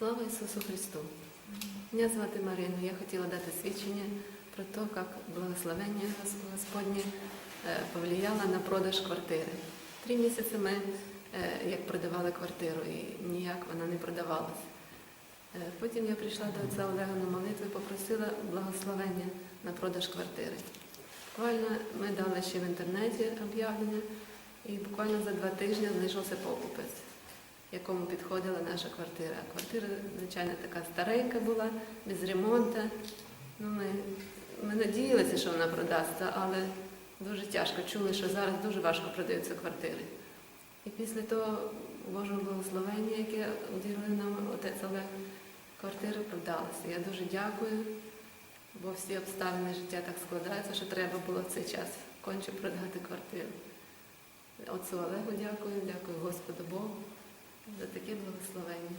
Слава Ісусу Христу! Мене звати Марина. Я хотіла дати свідчення про те, як благословення Господнє е, повлияло на продаж квартири. Три місяці ми е, як продавали квартиру і ніяк вона не продавалась. Е, Потім я прийшла до отця Олега на молитву і попросила благословення на продаж квартири. Буквально ми дали ще в інтернеті об'явлення, і буквально за два тижні знайшовся покупець якому підходила наша квартира. Квартира, звичайно, така старенька була, без ремонту. Ну, ми, ми надіялися, що вона продасться, але дуже тяжко. Чули, що зараз дуже важко продаються квартири. І після того Божого благословення, яке уділив нам отець Олег, квартира продалася. Я дуже дякую, бо всі обставини життя так складаються, що треба було в цей час конче продати квартиру. Отцю Олегу дякую, дякую Господу Богу за таке благословення.